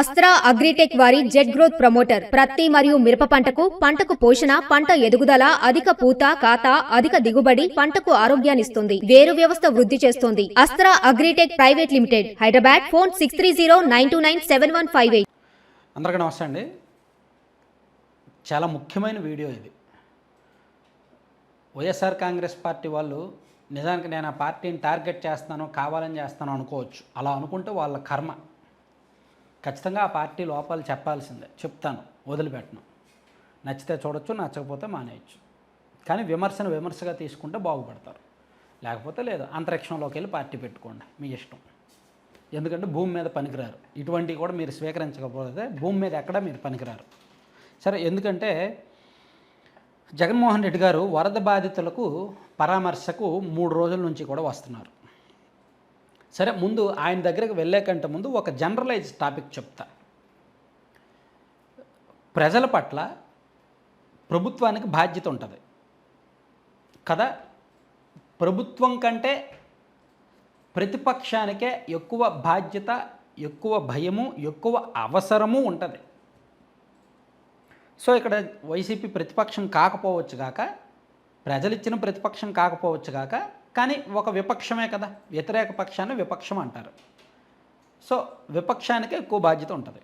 Astra agritech వారి jet growth promoter ప్రత్తి మరియు మిరప పంటకు పంటకు పోషణ పంట ఎదుగుదల అధిక పూత కాత అధిక దిగుబడి పంటకు ఆరోగ్యాన్నిస్తుంది వేరు వ్యవస్థ వృద్ధి చేస్తుంది. Astra Agritech private limited Hyderabad phone six three zero nine two nine seven one five eight. అందరికీ నమస్తే అండి. చాలా ముఖ్యమైన వీడియో ఇది. వైఎస్ఆర్ కాంగ్రెస్ పార్టీ వాళ్ళు నిజానికి నేను ఆ పార్టీని టార్గెట్ చేస్తాను కావాలని చేస్తాను అనుకోవచ్చు. అలా అనుకుంటే వాళ్ళ కర్మ. ఖచ్చితంగా ఆ పార్టీ లోపాలు చెప్పాల్సిందే. చెప్తాను వదిలిపెట్టను. నచ్చితే చూడొచ్చు నచ్చకపోతే మానేయచ్చు. కానీ విమర్శను విమర్శగా తీసుకుంటే బాగుపడతారు. లేకపోతే లేదు అంతరిక్షంలోకి వెళ్ళి పార్టీ పెట్టుకోండి మీ ఇష్టం. ఎందుకంటే భూమి మీద పనికిరారు. ఇటువంటివి కూడా మీరు స్వీకరించకపోతే భూమి మీద ఎక్కడ మీరు పనికిరారు. సరే ఎందుకంటే జగన్మోహన్ రెడ్డి గారు వరద బాధితులకు పరామర్శకు మూడు రోజుల నుంచి కూడా వస్తున్నారు. సరే ముందు ఆయన దగ్గరికి వెళ్ళేకంటే ముందు ఒక జనరలైజ్ టాపిక్ చెప్తా. ప్రజల పట్ల ప్రభుత్వానికి బాధ్యత ఉంటుంది. కదా? ప్రభుత్వం కంటే ప్రతిపక్షానికే ఎక్కువ బాధ్యత ఎక్కువ భయము ఎక్కువ అవసరము ఉంటుంది. సో ఇక్కడ వైసీపీ ప్రతిపక్షం కాకపోవచ్చు కాక ప్రజలిచ్చిన ప్రతిపక్షం కాకపోవచ్చు కాక కానీ ఒక విపక్షమే కదా వ్యతిరేక పక్షాన్ని విపక్షం అంటారు. సో విపక్షానికి ఎక్కువ బాధ్యత ఉంటుంది.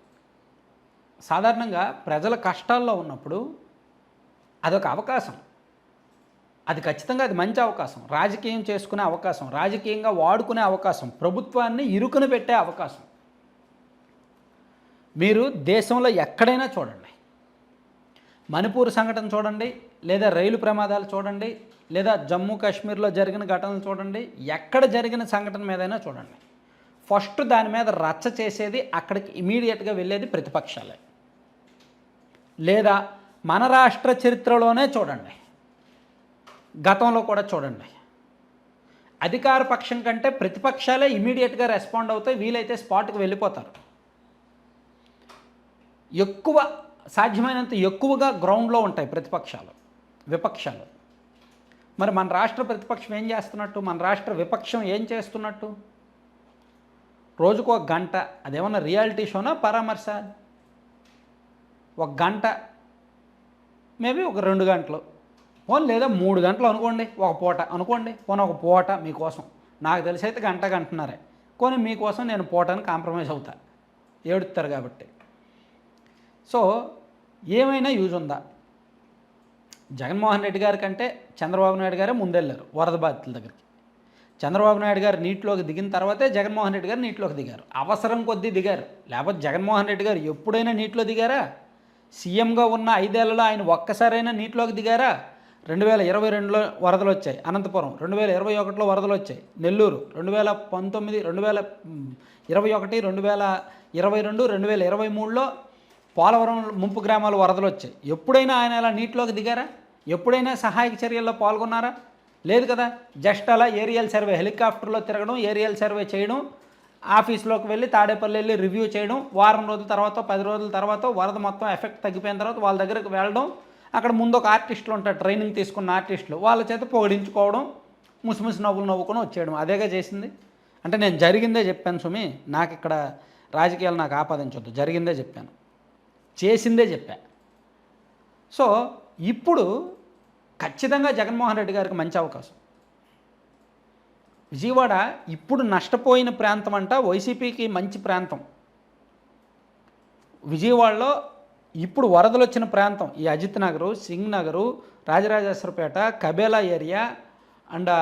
సాధారణంగా ప్రజల కష్టాల్లో ఉన్నప్పుడు అదొక అవకాశం. అది ఖచ్చితంగా అది మంచి అవకాశం. రాజకీయం చేసుకునే అవకాశం రాజకీయంగా వాడుకునే అవకాశం ప్రభుత్వాన్ని ఇరుకున పెట్టే అవకాశం. మీరు దేశంలో ఎక్కడైనా చూడండి. మణిపూర్ సంఘటన చూడండి లేదా రైలు ప్రమాదాలు చూడండి లేదా జమ్మూ కాశ్మీర్లో జరిగిన ఘటనలు చూడండి ఎక్కడ జరిగిన సంఘటన మీదైనా చూడండి. ఫస్ట్ దాని మీద రచ్చ చేసేది అక్కడికి ఇమీడియట్గా వెళ్ళేది ప్రతిపక్షాలే. లేదా మన రాష్ట్ర చరిత్రలోనే చూడండి. గతంలో కూడా చూడండి. అధికార పక్షం కంటే ప్రతిపక్షాలే ఇమీడియట్గా రెస్పాండ్ అవుతాయి వీలైతే స్పాట్కి వెళ్ళిపోతారు. ఎక్కువ సాధ్యమైనంత ఎక్కువగా గ్రౌండ్లో ఉంటాయి ప్రతిపక్షాలు. విపక్షాలు. మరి మన రాష్ట్ర ప్రతిపక్షం ఏం చేస్తున్నట్టు? మన రాష్ట్ర విపక్షం ఏం చేస్తున్నట్టు? రోజుకు ఒక గంట అదేమన్నా రియాలిటీ షోనా పరామర్శ? ఒక గంట మేబీ ఒక రెండు గంటలు. పోనీ లేదా మూడు గంటలు అనుకోండి ఒక పూట అనుకోండి పోనీ ఒక పూట మీకోసం. నాకు తెలిసి అయితే గంట గంటన్నారే. కొని మీకోసం నేను పూటని కాంప్రమైజ్ అవుతా. ఏడుస్తారు కాబట్టి. సో ఏమైనా యూజ్ ఉందా? జగన్మోహన్ రెడ్డి గారి కంటే చంద్రబాబు నాయుడు గారే ముందెళ్ళారు వరద బాధితుల దగ్గరికి. చంద్రబాబు నాయుడు గారు నీటిలోకి దిగిన తర్వాతే జగన్మోహన్ రెడ్డి గారు నీటిలోకి దిగారు. అవసరం కొద్దీ దిగారు. లేకపోతే జగన్మోహన్ రెడ్డి గారు ఎప్పుడైనా నీటిలో దిగారా? సీఎంగా ఉన్న ఐదేళ్ళలో ఆయన ఒక్కసారైనా నీటిలోకి దిగారా? రెండు వేల ఇరవై రెండులో వరదలు వచ్చాయి అనంతపురం రెండు వేల ఇరవై ఒకటిలో వరదలు వచ్చాయి నెల్లూరు రెండు వేల పంతొమ్మిది రెండు వేల ఇరవై ఒకటి రెండు వేల ఇరవై రెండు రెండు వేల ఇరవై మూడులో పోలవరం ముంపు గ్రామాలు వరదలు వచ్చాయి ఎప్పుడైనా ఆయన అలా నీటిలోకి దిగారా? ఎప్పుడైనా సహాయక చర్యల్లో పాల్గొన్నారా? లేదు కదా. జస్ట్ అలా ఏరియల్ సర్వే హెలికాప్టర్లో తిరగడం ఏరియల్ సర్వే చేయడం ఆఫీస్లోకి వెళ్ళి తాడేపల్లి వెళ్ళి రివ్యూ చేయడం వారం రోజుల తర్వాత పది రోజుల తర్వాత వరద మొత్తం ఎఫెక్ట్ తగ్గిపోయిన తర్వాత వాళ్ళ దగ్గరకు వెళ్ళడం అక్కడ ముందు ఒక ఆర్టిస్టులు ఉంటారు ట్రైనింగ్ తీసుకున్న ఆర్టిస్టులు వాళ్ళ చేత పొగిడించుకోవడం ముసిముసి నవ్వులు నవ్వుకొని వచ్చేయడం. అదేగా చేసింది? అంటే నేను జరిగిందే చెప్పాను సుమి నాకు ఇక్కడ రాజకీయాలు నాకు ఆపాదించొద్దు. జరిగిందే చెప్పాను. చేసిందే చెప్పా. సో ఇప్పుడు ఖచ్చితంగా జగన్మోహన్ రెడ్డి గారికి మంచి అవకాశం. విజయవాడ ఇప్పుడు నష్టపోయిన ప్రాంతం అంట వైసీపీకి మంచి ప్రాంతం. విజయవాడలో ఇప్పుడు వరదలు వచ్చిన ప్రాంతం ఈ Ajit Nagar Singh Nagar Rajarajeswarapeta Kabela area and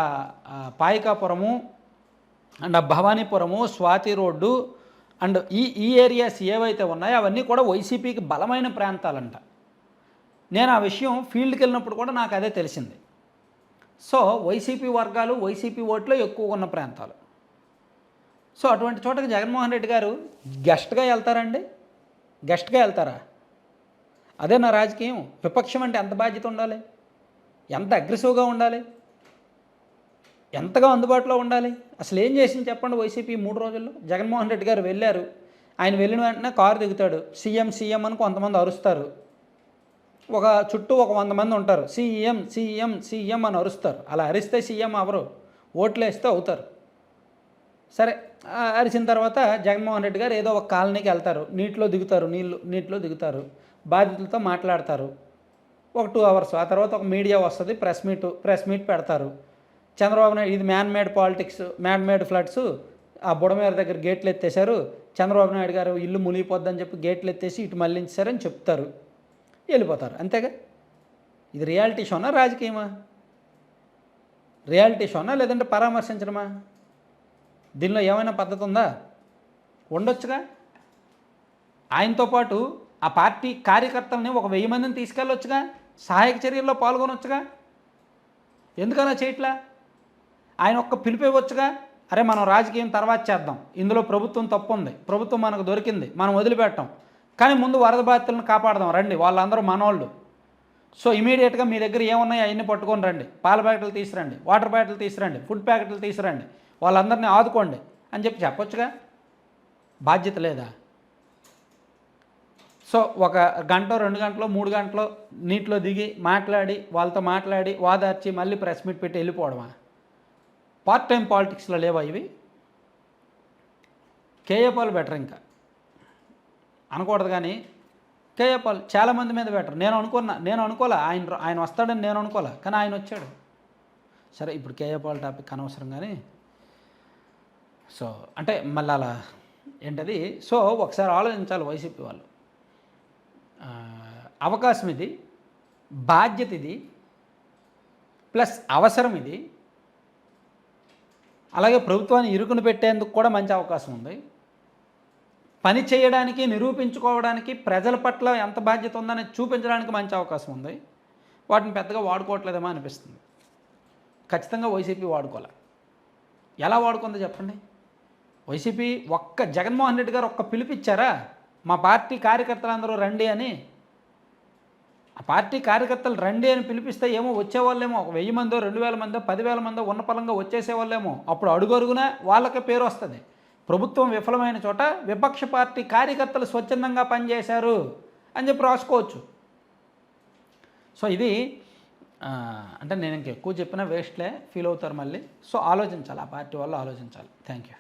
పాయికాపురము and భవానీపురము Swathi road and ఈ ఈ ఏరియాస్ ఏవైతే ఉన్నాయో అవన్నీ కూడా వైసీపీకి బలమైన ప్రాంతాలంట. నేను ఆ విషయం ఫీల్డ్కి వెళ్ళినప్పుడు కూడా నాకు అదే తెలిసింది. సో వైసీపీ వర్గాలు వైసీపీ ఓట్లు ఎక్కువ ఉన్న ప్రాంతాలు. సో అటువంటి చోటకి జగన్మోహన్ రెడ్డి గారు గెస్ట్గా వెళ్తారండి? గెస్ట్గా వెళ్తారా? అదే నా రాజకీయం. విపక్షం అంటే ఎంత బాధ్యత ఉండాలి? ఎంత అగ్రెసివ్గా ఉండాలి? ఎంతగా అందుబాటులో ఉండాలి? అసలు ఏం చేసింది చెప్పండి వైసీపీ మూడు రోజుల్లో? జగన్మోహన్ రెడ్డి గారు వెళ్ళారు. ఆయన వెళ్ళిన వెంటనే కారు దిగుతాడు. సీఎం సీఎం అని కొంతమంది అరుస్తారు. ఒక చుట్టూ ఒక వంద మంది ఉంటారు. సీఎం సీఎం సీఎం అని అరుస్తారు. అలా అరిస్తే సీఎం అవరు ఓట్లు వేస్తే అవుతారు. సరే అరిచిన తర్వాత జగన్మోహన్ రెడ్డి గారు ఏదో ఒక కాలనీకి వెళ్తారు. నీటిలో దిగుతారు నీళ్ళు నీటిలో దిగుతారు బాధితులతో మాట్లాడతారు. ఒక టూ అవర్స్ ఆ తర్వాత ఒక మీడియా వస్తుంది ప్రెస్ మీట్ ప్రెస్ మీట్ పెడతారు. చంద్రబాబు నాయుడు ఇది man made politics man made floods ఆ బుడమేర దగ్గర గేట్లు ఎత్తేశారు. చంద్రబాబు నాయుడు గారు ఇల్లు మునిగిపోద్దని చెప్పి గేట్లు ఎత్తేసి ఇటు మళ్ళించారని చెప్తారు. వెళ్ళిపోతారు. అంతేగా? ఇది రియాలిటీ షోనా రాజకీయమా? రియాలిటీ షోనా లేదంటే పరామర్శించడమా? దీనిలో ఏమైనా పద్ధతి ఉందా ఉండొచ్చుగా? ఆయనతో పాటు ఆ పార్టీ కార్యకర్తల్ని ఒక వెయ్యి మందిని తీసుకెళ్ళొచ్చుగా? సహాయక చర్యల్లో పాల్గొనొచ్చుగా? ఎందుకలా చేయట్లా? ఆయన ఒక్క పిలిపివ్వచ్చుగా అరే మనం రాజకీయం తర్వాత చేద్దాం. ఇందులో ప్రభుత్వం తప్పు ఉంది ప్రభుత్వం మనకు దొరికింది. మనం వదిలిపెట్టాం. కానీ ముందు వరద బాధితులను కాపాడదాం రండి. వాళ్ళందరూ మనోళ్ళు. సో ఇమీడియట్గా మీ దగ్గర ఏమున్నాయో అవన్నీ పట్టుకొని రండి. పాల ప్యాకెట్లు తీసురండి వాటర్ ప్యాకెట్లు తీసురండి ఫుడ్ ప్యాకెట్లు తీసురండి వాళ్ళందరినీ ఆదుకోండి అని చెప్పి చెప్పొచ్చుగా? బాధ్యత లేదా? సో ఒక గంట రెండు గంటలో మూడు గంటలు నీటిలో దిగి మాట్లాడి వాళ్ళతో మాట్లాడి వాదార్చి మళ్ళీ ప్రెస్ మీట్ పెట్టి వెళ్ళిపోవడమా? పార్ట్ టైం పాలిటిక్స్లో లేవా ఇవి? కేఏపాలు బెటర్ ఇంకా? అనకూడదు కానీ కేఏ పాల్ చాలామంది మీద బెటర్ నేను అనుకున్నా నేను అనుకోలే ఆయన ఆయన వస్తాడని నేను అనుకోలే కానీ ఆయన వచ్చాడు. సరే ఇప్పుడు కేఏ పాల్ టాపిక్ అనవసరం కానీ సో అంటే మళ్ళీ అలా ఏంటది? సో ఒకసారి ఆలోచించాలి వైసీపీ వాళ్ళు. అవకాశం ఇది బాధ్యత ఇది ప్లస్ అవసరం ఇది. అలాగే ప్రభుత్వాన్ని ఇరుకును పెట్టేందుకు కూడా మంచి అవకాశం ఉంది. పని చేయడానికి నిరూపించుకోవడానికి ప్రజల పట్ల ఎంత బాధ్యత ఉందని చూపించడానికి మంచి అవకాశం ఉంది. వాటిని పెద్దగా వాడుకోవట్లేదేమో అనిపిస్తుంది. ఖచ్చితంగా వైసీపీ వాడుకోవాలి ఎలా వాడుకుందో చెప్పండి. వైసీపీ ఒక్క జగన్మోహన్ రెడ్డి గారు ఒక్క పిలిపిచ్చారా? మా పార్టీ కార్యకర్తలందరూ రండి అని. ఆ పార్టీ కార్యకర్తలు రండి అని పిలిపిస్తే ఏమో వచ్చేవాళ్ళేమో ఒక వెయ్యి మందో రెండు వేల మందో పదివేల మందో ఉన్న పలంగా వచ్చేసేవాళ్ళేమో. అప్పుడు అడుగు అడుగరుగున వాళ్ళకే పేరు వస్తుంది. ప్రభుత్వం విఫలమైన చోట విపక్ష పార్టీ కార్యకర్తలు స్వచ్ఛందంగా పనిచేశారు అని చెప్పి రాసుకోవచ్చు. సో ఇది అంటే నేను ఇంక ఎక్కువ చెప్పినా వేస్ట్లే ఫీల్ అవుతారు మళ్ళీ. సో ఆలోచించాలి ఆ పార్టీ వాళ్ళు ఆలోచించాలి. Thank you